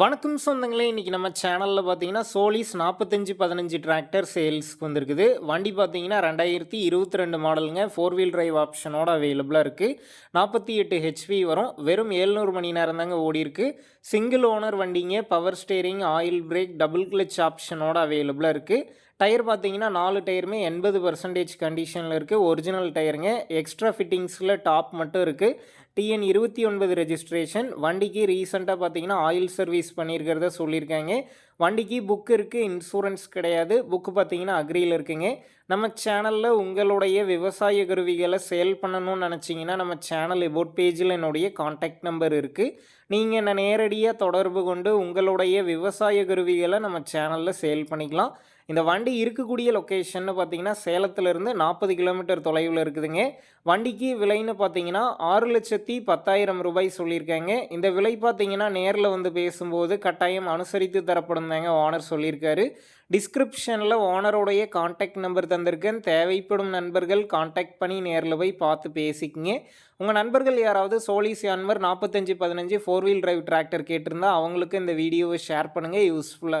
வணக்கம் சொந்தங்களே இன்றைக்கி நம்ம சேனலில் பார்த்தீங்கன்னா சோலிஸ் நாற்பத்தஞ்சு பதினஞ்சு டிராக்டர் சேல்ஸ்க்கு வந்திருக்குது. வண்டி பார்த்தீங்கன்னா ரெண்டாயிரத்தி இருபத்தி ரெண்டு மாடலுங்க ஃபோர் வீல் டிரைவ் ஆப்ஷனோட அவைலபிளாக இருக்குது நாற்பத்தி எட்டு ஹெச்பி வரும். வெறும் ஏழ்நூறு மணி நேரம் தாங்க ஓடி இருக்கு சிங்கிள் ஓனர் வண்டிங்க. Power steering oil brake double clutch ஆப்ஷனோட அவைலபிளாக இருக்குது டயர் பார்த்தீங்கன்னா நாலு டயருமே எண்பது பர்சன்டேஜ் கண்டிஷனில் இருக்குது ஒரிஜினல் டயருங்க எக்ஸ்ட்ரா ஃபிட்டிங்ஸில் டாப் மட்டும் இருக்குது டிஎன் இருபத்தி ஒன்பது ரெஜிஸ்ட்ரேஷன் வண்டிக்கு ரீசெண்டாக பார்த்தீங்கன்னா ஆயில் சர்வீஸ் பண்ணியிருக்கிறத சொல்லியிருக்காங்க. வண்டிக்கு புக் இருக்குது இன்சூரன்ஸ் கிடையாது. புக்கு பார்த்தீங்கன்னா அக்ரியில் இருக்குங்க. நம்ம சேனலில் உங்களுடைய விவசாய கருவிகளை சேல் பண்ணணும்னு நினச்சிங்கன்னா நம்ம சேனல் எபோட் பேஜில் என்னுடைய காண்டாக்ட் நம்பர் இருக்குது நீங்கள் என்னை நேரடியாக தொடர்பு கொண்டு உங்களுடைய விவசாய கருவிகளை நம்ம சேனலில் சேல் பண்ணிக்கலாம். இந்த வண்டி இருக்கக்கூடிய லொக்கேஷன்னு பார்த்தீங்கன்னா சேலத்திலிருந்து நாற்பது கிலோமீட்டர் தொலைவில் இருக்குதுங்க. வண்டிக்கு விலைன்னு பார்த்தீங்கன்னா ஆறு லட்சத்தி பத்தாயிரம் ரூபாய் சொல்லியிருக்காங்க. இந்த விலை பார்த்தீங்கன்னா நேரில் வந்து பேசும்போது கட்டாயம் அனுசரித்து தரப்படும் தாங்க ஓனர் சொல்லியிருக்காரு. டிஸ்கிரிப்ஷனில் ஓனருடைய காண்டாக்ட் நம்பர் தந்திருக்கேன். தேவைப்படும் நண்பர்கள் காண்டாக்ட் பண்ணி நேரில் போய் பார்த்து பேசிக்கிங்க. உங்கள் நண்பர்கள் யாராவது சோலிஸ் அன்வர் நாற்பத்தஞ்சு பதினஞ்சு ஃபோர் வீல் டிரைவ் டிராக்டர் கேட்டிருந்தா அவங்களுக்கு இந்த வீடியோவை ஷேர் பண்ணுங்கள் யூஸ்ஃபுல்லாக இருக்கும்.